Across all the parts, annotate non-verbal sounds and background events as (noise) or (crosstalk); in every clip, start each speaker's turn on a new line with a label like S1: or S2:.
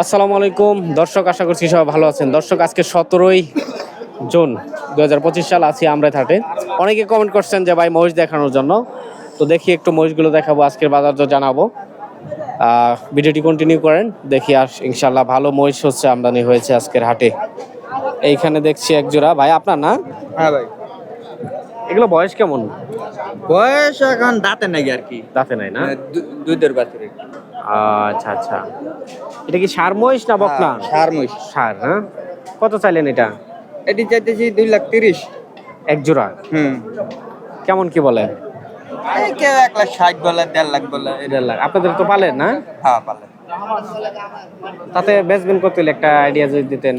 S1: আসসালামু আলাইকুম। দর্শক আশা করছি সবাই ভালো আছেন। দর্শক আজকে সতেরোই জুন দু হাজার পঁচিশ সাল আছি আমরা থাটে। অনেকে কমেন্ট করছেন যে ভাই মহিষ দেখানোর জন্য। তো দেখি একটু মহিষগুলো দেখাবো আজকের বাজার জানাব। ভিডিওটি কন্টিনিউ করেন দেখি আর ইনশাল্লাহ ভালো মহিষ হচ্ছে আমদানি হয়েছে আজকের হাটে। এইখানে দেখছি এক জোড়া। ভাই আপনার না?
S2: হ্যাঁ ভাই।
S1: এগুলো বয়স কেমন?
S2: বয়স এখন দাঁতে নাকি আর কি।
S1: দাঁতে নাই না?
S2: হ্যাঁ, দুধের বাছুর।
S1: আচ্ছা আচ্ছা। এটা কি সার মহিষ না বকনা?
S2: সার মহিষ।
S1: সার হ্যাঁ? কত চাইলেন এটা?
S2: এটি চাইতেছি দুই লাখ তিরিশ।
S1: এক জোড়া?
S2: হুম।
S1: কেমন কি বলে
S2: এক লাখ ষাট বলে দেড় লাখ বলে।
S1: দেড় লাখ। আপনাদের তো পালেন না?
S2: হ্যাঁ
S1: তাতে বেচবেন কত একটা আইডিয়া যদি দিতেন।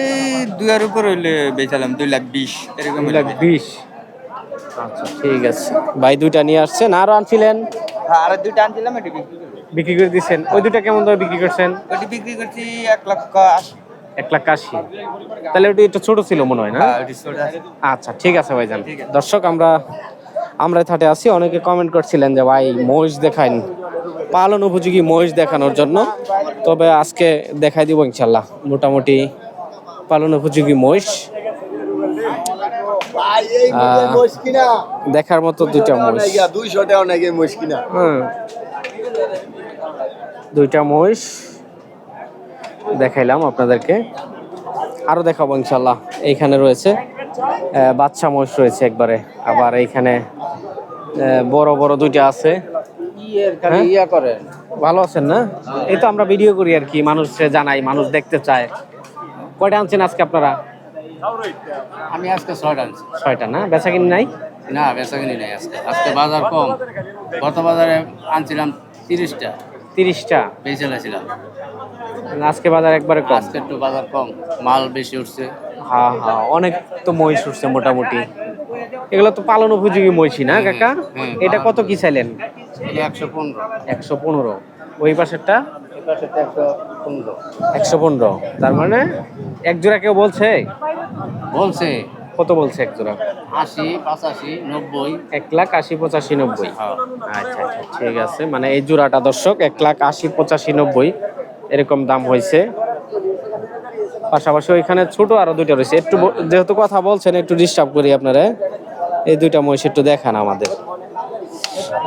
S2: এই দুয়ার উপর হইলে বেচালাম দুই লাখ বিশ এরকম
S1: দুই লাখ বিশ। আচ্ছা ঠিক আছে। ভাই দুইটা নিয়ে আসছেন। আরও আনছিলেন?
S2: হ্যাঁ, আর দুইটা আনছিলাম এটি বিক্রি
S1: বিক্রি করে দিচ্ছেন ওই দুটা কেমন দামে বিক্রি করছেন?
S2: ওটি বিক্রি করছি এক আশি।
S1: এক লাখ আশি। তাহলে ওটি একটু ছোট ছিল মনে হয় না?
S2: হ্যাঁ।
S1: আচ্ছা ঠিক আছে ভাইজান। দর্শক আমরা আমরা থাটে আছি। অনেকে কমেন্ট করছিলেন যে ভাই মহিষ দেখাইন। পালন উপযোগী মহিষ দেখানোর জন্য। তবে আজকে দেখাই দিব ইনশাল্লাহ। মোটামুটি পালন উপযোগী মহিষ। দেখার মতো দুইটা মহিষ।
S3: দুইশো টাকা নাকি মুশকিনা
S1: হুম। দুইটা মহিষ। দেখাইলাম আপনাদেরকে। আরও দেখাবো ইনশাল্লাহ। এইখানে রয়েছে আহ, বাচ্চা মহিষ রয়েছে একবারে। আবার এইখানে বড় বড় দুইটা আছে। হ্যাঁ?
S2: ইয়া
S1: ভালো আছেন না? এই তো আমরা ভিডিও করি আর কি। মানুষকে জানাই মানুষ দেখতে চায়। কয়টা আনছেন আজকে আপনারা?
S4: আমি আজকে ছয়টা আনছি।
S1: ছয়টা না? বেচা কিনি নাই?
S4: না বেচা কিনি নাই আজকে। আজকে বাজার কম। গত বাজারে আনছিলাম তিরিশটা।
S1: তিরিশটা?
S4: বেঁচে লাইছিলাম
S1: আজকে বাজার একবারে কম?
S4: আজকে একটু বাজার কম। মাল বেশি উঠছে।
S1: হ্যাঁ হ্যাঁ অনেক তো মহিষ উঠছে মোটামুটি। এগুলো তো পালন উপযোগী মহিষী না কাকা? এটা কত কি চাইলেন?
S4: একশো পনেরো।
S1: একশো পনেরো। ওই পাশেরটা?
S4: এপাশে একশো পনেরো
S1: একশো পনেরো। তার মানে এক জোড়া কেউ বলছে?
S4: বলছে।
S1: কত বলছে এক জোড়া
S4: আশি পঁচাশি নব্বই।
S1: এক লাখ আশি পঁচাশি নব্বই।
S4: হ্যাঁ।
S1: আচ্ছা আচ্ছা ঠিক আছে। মানে এই জোড়াটা দর্শক এক লাখ আশি পঁচাশি নব্বই এরকম দাম হয়েছে। পাশাপাশি ওইখানে ছোট আরও দুইটা রয়েছে। একটু যেহেতু কথা বলছেন একটু ডিস্টার্ব করি আপনারা। এই দুইটা মহিষ একটু দেখান আমাদের।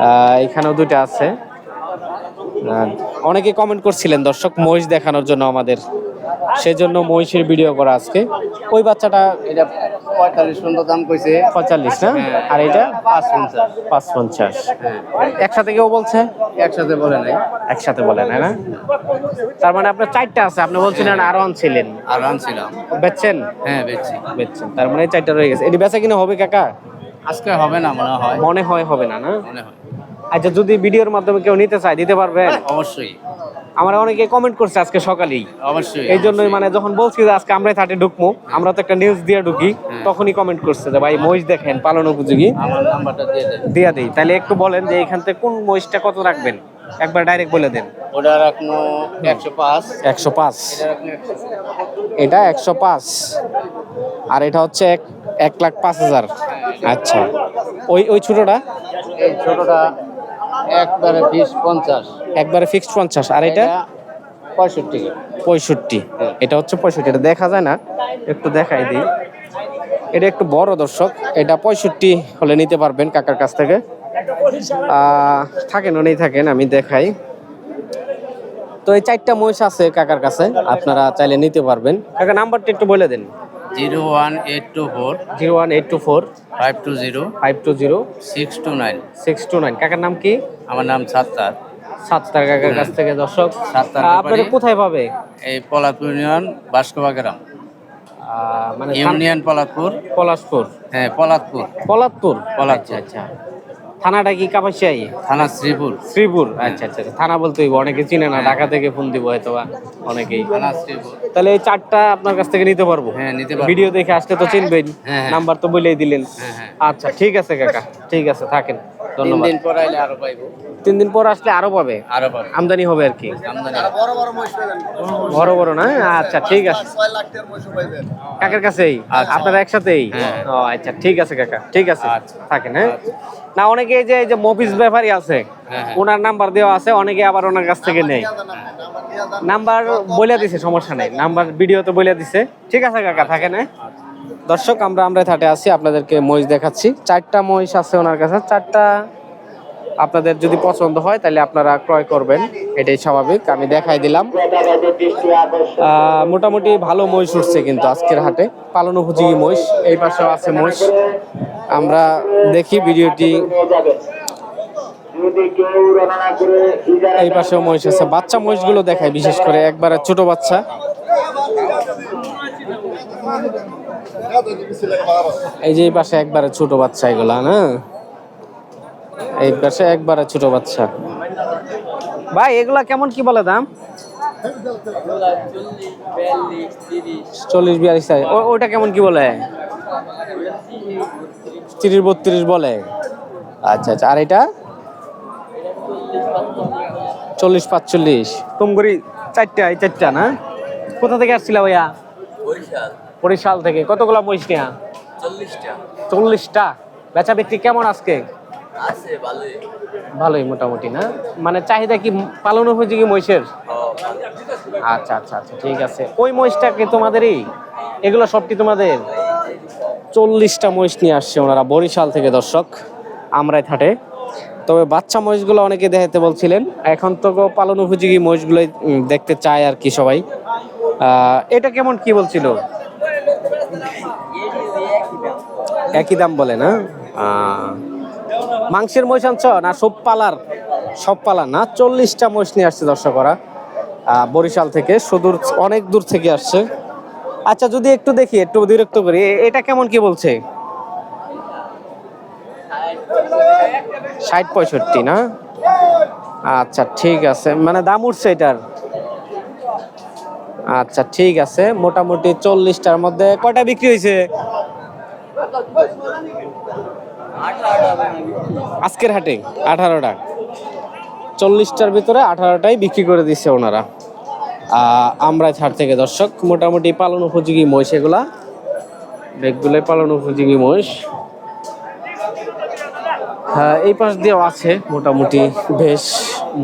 S1: আহ, এখানেও দুইটা আছে। অনেকে কমেন্ট করছিলেন দর্শক মহিষ দেখানোর জন্য আমাদের সেজন্য মহিষের ভিডিও করা আজকে। ওই বাচ্চাটা
S4: এটা পঁয়তাল্লিশ পর্যন্ত দাম কইছে।
S1: পঁয়তাল্লিশ না?
S4: হ্যাঁ।
S1: আর এটা?
S4: পাঁচ পঞ্চাশ
S1: পাঁচ পঞ্চাশ
S4: হ্যাঁ।
S1: একসাথে কেউ বলছে?
S4: একসাথে বলে নাই।
S1: একসাথে বলেন হ্যাঁ না? তার মানে আপনার চারটা আছে আপনি বলছিলেন আরও আনছিলেন
S4: আর আনছিলাম
S1: বেচছেন?
S4: হ্যাঁ বেচছি।
S1: বেচছেন। তার মানে চারটা রয়ে গেছে। এটি বেচা কিনা হবে কাকা?
S4: আজকে হবে না মনে হয়।
S1: মনে হয় হবে না না?
S4: মনে হয়।
S1: আচ্ছা যদি ভিডিওর মাধ্যমে কেউ নিতে চায় দিতে পারবেন
S4: অবশ্যই।
S1: আমার অনেকে কমেন্ট করছে আজকে সকালেই।
S4: অবশ্যই
S1: এই জন্যই মানে যখন বলছি যে আজকে আমরা থাটে ঢুকবো আমরা তো একটা নিউজ দিয়ে ঢুকি তখনই কমেন্ট করছে যে ভাই মহিষ দেখেন পালন উপযোগী?
S4: আমার নাম্বারটা দিয়ে দেন।
S1: দিয়া দেই। তাহলে একটু বলেন যে এখান থেকে কোন মহিষটা কত রাখবেন? একবার ডাইরেক্ট বলে দেন।
S4: ওটা রাখনো একশো পাঁচ।
S1: একশো পাঁচ।
S4: এটা একশো
S1: পাঁচ। আর এটা হচ্ছে এক এক লাখ পাঁচ হাজার। আচ্ছা। ওই ওই ছোটোটা?
S4: এই ছোটটা একবারে বিশ পঞ্চাশ।
S1: একবারে ফিক্সড পঞ্চাশ। আর এটা?
S4: পঁয়ষট্টি।
S1: পঁয়ষট্টি। এটা হচ্ছে পঁয়ষট্টি। এটা দেখা যায় না? একটু দেখাই দিই। এটা একটু বড় দর্শক। এটা পঁয়ষট্টি হলে নিতে পারবেন কাকার কাছ থেকে। থাকেন নেই থাকেন আমি দেখাই। তো এই চারটা মহিষ আছে কাকার কাছে। আপনারা চাইলে নিতে পারবেন। কাকা নাম্বারটা একটু বলে দেন।
S4: Zero one eight two four.
S1: Zero one eight two four.
S4: Five two zero.
S1: Five two zero.
S4: Six two nine.
S1: Six two nine. কাকার নাম কি?
S4: আমার নাম সাত্তার।
S1: সাতটার কাকার কাছ থেকে দর্শক।
S4: সাতটার
S1: আহ, আপনারা কোথায় পাবে?
S4: এই পলাতপুর ইউনিয়ন বাসকবা গ্রাম
S1: মানে
S4: ইউনিয়ন পলাতপুর।
S1: পলাশপুর।
S4: হ্যাঁ পলাতপুর।
S1: পলাতপুর?
S4: পলাতপুর।
S1: আচ্ছা আচ্ছা। থানাটা কি কাপাসিয়াই?
S4: থানা শ্রীপুর।
S1: শ্রীপুর? আচ্ছা আচ্ছা আচ্ছা। থানা বলতে অনেকে চিনে না ঢাকা থেকে ফোন দিব হয়তো অনেকেই। তাহলে এই চারটা আপনার কাছ থেকে নিতে পারব?
S4: হ্যাঁ নিতে পারব।
S1: ভিডিও দেখে আসলে তো চিনবেন।
S4: হ্যাঁ, হ্যাঁ।
S1: নাম্বার তো বলেই দিলেন।
S4: হ্যাঁ হ্যাঁ।
S1: আচ্ছা ঠিক আছে কাকা। ঠিক আছে থাকেন।
S4: তিন
S1: ধন্যবাদ।
S4: দিন পর আইলে আরও পাইবো।
S1: তিন দিন পর আসলে আরও পাবে?
S4: আরও পাবো।
S1: আমদানি হবে আর কি?
S3: বড় বড়
S1: বড় বড় না? আচ্ছা ঠিক আছে। কাকার কাছেই?
S4: আচ্ছা।
S1: আপনারা একসাথেই?
S4: হ্যাঁ।
S1: ও আচ্ছা ঠিক আছে কাকা। ঠিক আছে।
S4: আচ্ছা।
S1: থাকেন হ্যাঁ? না অনেকে যে এই যে মফিস ব্যাপারই আছে।
S4: হ্যাঁ, হ্যাঁ।
S1: ওনার নাম্বার দেওয়া আছে অনেকে আবার ওনার কাছ থেকে নেই
S3: নাম্বার
S1: বলে দিছে সমস্যা নেই। নাম্বার ভিডিও তো বলে দিছে। ঠিক আছে কাকা থাকে না দর্শক আমরা আমরা থাটে আছি আপনাদেরকে মহিষ দেখাচ্ছি। চারটা মহিষ আছে ওনার কাছে। চারটা আপনাদের যদি পছন্দ হয় তাহলে আপনারা ক্রয় করবেন। এটাই স্বাভাবিক আমি দেখাই দিলাম। আহ, মোটামুটি ভালো মহিষ উঠছে কিন্তু আজকের হাটে। পালন উপযোগী মহিষ এই পাশেও আছে মহিষ। আমরা দেখি ভিডিওটি এই পাশেও মহিষ আছে। বাচ্চা মহিষগুলো দেখায় বিশেষ করে একবারে ছোট বাচ্চা। এই যে এই পাশে একবারে ছোট বাচ্চা এগুলা না? এই পাশে একবারে ছোট বাচ্চা। ভাই এগুলা কেমন কি বলে দাম? চল্লিশ বিয়াল্লিশ size। ও- ওটা কেমন কি বলে? তিরিশ বত্রিশ বলে। আচ্ছা আচ্ছা। আর এটা? চল্লিশ পাঁচচল্লিশ। তুমগুড়ি চারটা এই চারটা না? কোথা থেকে আসছিল ভাইয়া? বরিশাল। থেকে। কতগুলো মহিষ নেয়া? চল্লিশটা। বেচা বিক্রি কেমন আজকে? ভালোই। মোটামুটি না? মানে চাহিদা কি পালন হয়েছে কি মহিষের আচ্ছা আচ্ছা আচ্ছা ঠিক আছে। ওই মহিষটা কি তোমাদেরই? এগুলো সবটি তোমাদের? চল্লিশটা মহিষ নিয়ে আসছে ওনারা বরিশাল থেকে দর্শক। আমরাই থাটে। তবে বাচ্চা মহিষগুলো অনেকে দেখাতে বলছিলেন। এখন তো পালন উপযোগী মহিষগুলোই উম, দেখতে চায় আর কি সবাই। এটা কেমন কি বলছিল? একই দাম বলে না? মাংসের মহিষ আনছ না সব পালার? সব পালার না? চল্লিশটা মহিষ নিয়ে আসছে দর্শকরা। বরিশাল থেকে সুদূর অনেক দূর থেকে আসছে। আচ্ছা যদি একটু দেখি একটু বিরক্ত করি। এটা কেমন কি বলছে? ষাট পঁয়ষট্টি, না? আচ্ছা ঠিক আছে। মানে দাম উঠছে এটার। আচ্ছা ঠিক আছে। মোটামুটি চল্লিশটার মধ্যে কয়টা বিক্রি হয়েছে? আজকের হাটে আঠারোটা। চল্লিশটার ভিতরে আঠারোটাই বিক্রি করে দিচ্ছে ওনারা। আমরা ছাড় থেকে দর্শক, মোটামুটি পালন উপযোগী মহিষ এগুলা? বেগগুলোই পালন উপযোগী মহিষ। এই পাশ দিয়েও আছে মোটামুটি বেশ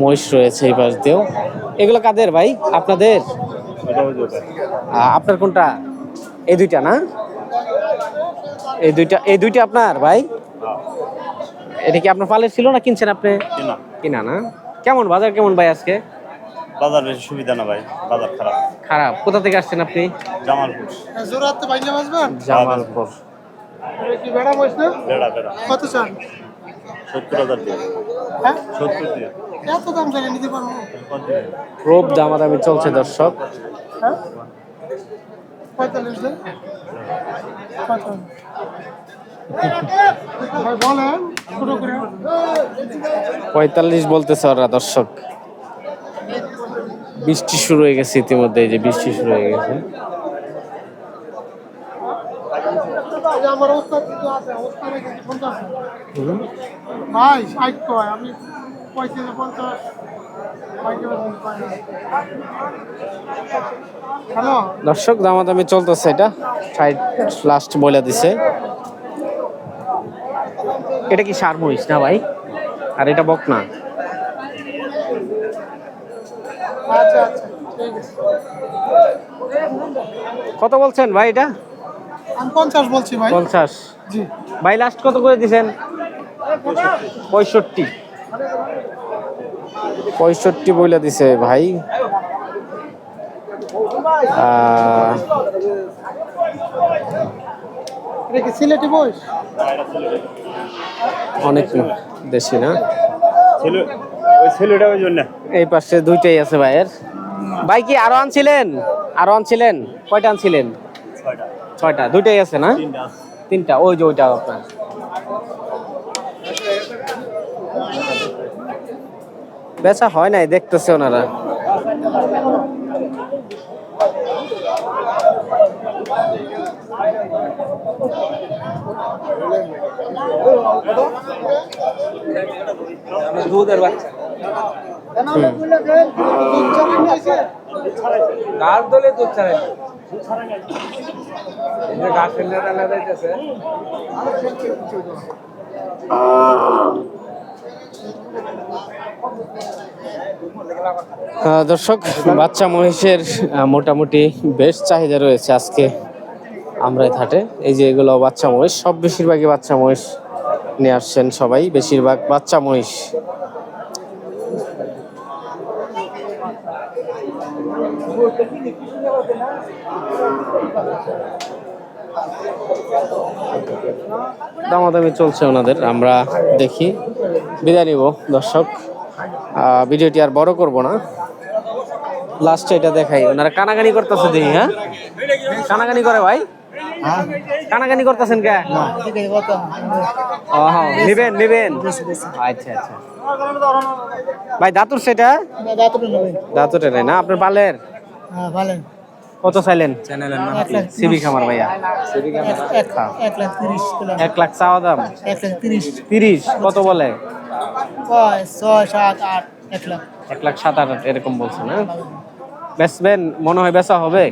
S1: মহিষ রয়েছে এই পাশ দিয়েও। এগুলো কাদের ভাই? আপনাদের? আপনার কোনটা? এই দুইটা না? এই দুইটা এই দুইটা আপনার ভাই? এটা কি আপনার পালের ছিল না কিনছেন আপনি?
S5: কিনা।
S1: না। কেমন বাজার কেমন ভাই আজকে?
S5: বাজার বেশি সুবিধা না ভাই বাজার খারাপ।
S1: খারাপ। কোথা থেকে আসছেন আপনি?
S5: জামালপুর।
S3: জোরাতে বাইলে বাজবেন
S1: জামালপুর।
S3: কি বেড়া বইস
S5: বেড়া বেড়া।
S3: কত চান?
S5: সত্তর হাজার দিয়ে।
S3: হ্যাঁ?
S5: সত্তর দিয়ে।
S3: এত দাম চাইলে নিতে পারব?
S5: কত
S1: দামাদামি চলছে দর্শক।
S3: হ্যাঁ? পঁয়তাল্লিশ দিন?
S1: বলতেছে ওরা দর্শক। বৃষ্টি শুরু হয়ে গেছে ইতিমধ্যে এই যে বৃষ্টি শুরু হয়ে গেছে
S3: এই যে আমার অবস্থা কিন্তু আছে অবস্থা রেখে পঞ্চাশ ভাই ষাট কয় আমি পঁয়ত্রিশ পঞ্চাশ
S1: দর্শক দামাদামি চলতেছে এটা। সাইড লাস্ট বলে দিছে। এটা কি সার মহিষ না ভাই? আর এটা বক না?
S3: আচ্ছা আচ্ছা ঠিক আছে।
S1: কত বলছেন ভাই এটা?
S3: পঞ্চাশ বলছি ভাই।
S1: পঞ্চাশ।
S3: জি।
S1: ভাই লাস্ট কত করে দিছেন? পঁয়ষট্টি। পঁয়ষট্টি বইলা দিছে ভাই।
S3: সিলেটি
S1: অনেক দেশি না? এই পাশে দুইটাই আছে ভাইয়ের। ভাই কি আরও আনছিলেন আরও আনছিলেন কয়টা আনছিলেন?
S5: ছয়টা?
S1: দুইটাই আছে না?
S5: তিনটা
S1: ওই যে ওইটা আপনার। বেচা হয় নাই দেখতেছে ওনারা।
S6: গাছ দলে দুধ ছাড়াই
S1: দর্শক, বাচ্চা মহিষের মোটামুটি বেশ চাহিদা রয়েছে আজকে আমরা থাটে। এই যে এগুলো বাচ্চা মহিষ, সব বেশিরভাগই বাচ্চা মহিষ নিয়ে আসছেন সবাই, বেশিরভাগ বাচ্চা মহিষ। দামাদামি চলছে ওনাদের আমরা দেখি। বিদায় নিব দর্শক। ভিডিওটি আর বড় করব না। লাস্টে এটা দেখাই। ওনারা কানাকানি করতেছে দেখি হ্যাঁ? কানাকানি করে ভাই? কানাকানি করতেছেন কে? নিবেন নিবেন। আচ্ছা আচ্ছা। ভাই দাতুর সেটা দাতুর নাই। না? আপনার পালের কত চাইলেন?
S3: এক লাখ
S1: সিবি খামার ভাইয়া।
S3: এক লাখ
S1: চাওয়া দাম?
S3: তিরিশ।
S1: কত বলে?
S3: ছয় ছয় সাত আট এক লাখ।
S1: এক লাখ সাত আট এরকম বলছে না বেচবেন মনে হয় বেচা হবে?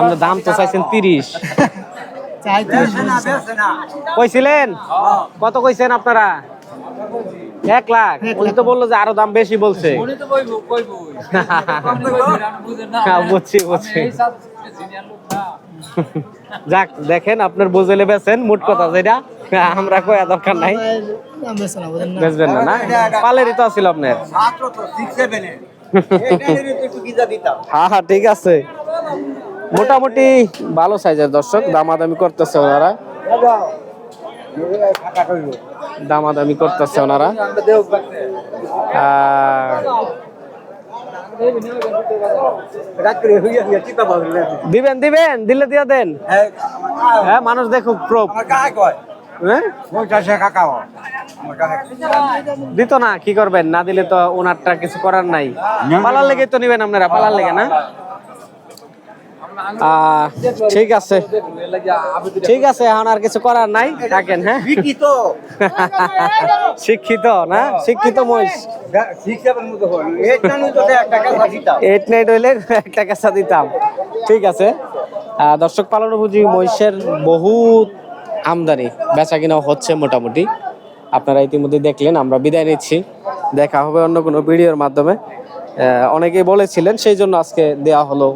S1: আমরা দাম তো চাইছেন তিরিশ। কইছিলেন? কত কইছেন আপনারা? এক লাখ। উনি তো বলল যে আরও দাম বেশি বলছে। (laughs) হ্যাঁ, বুঝছি বুঝছি। (laughs) যাক দেখেন আপনার বুঝলে বেছেন মোট কথা যেটা। আমরা কয়া দরকার নাই। বেচবেন না না? পালেরই তো ছিল আপনার। হ্যাঁ (laughs) হ্যাঁ ঠিক আছে। মোটামুটি ভালো সাইজের দর্শক দামাদামি করতেছে ওনারা। দামাদামি করতেছে ওনারা। দিবেন দিবেন, দিলে দিয়ে দেন। হ্যাঁ মানুষ দেখুক প্রোপ হ্যাঁ? দিত না, কি করবেন? না দিলে তো ওনারটা কিছু করার নাই। পালার লেগে তো নিবেন আপনারা, পালার লেগে না? ঠিক আছে। ঠিক আছে এখন আর কিছু করার নাই। থাকেন হ্যাঁ? শিক্ষিত। না? শিক্ষিত মহিষ। এইট নাইট হইলে একটা কাঁচা দিতাম। ঠিক আছে। দর্শক পালন বুঝি মহিষের বহুত আমদানি বেচা কিনা হচ্ছে মোটামুটি। আপনারা ইতিমধ্যে দেখলেন আমরা বিদায় নিচ্ছি। দেখা হবে অন্য কোনো ভিডিওর মাধ্যমে। অনেকেই বলেছিলেন সেই জন্য আজকে দেয়া হলো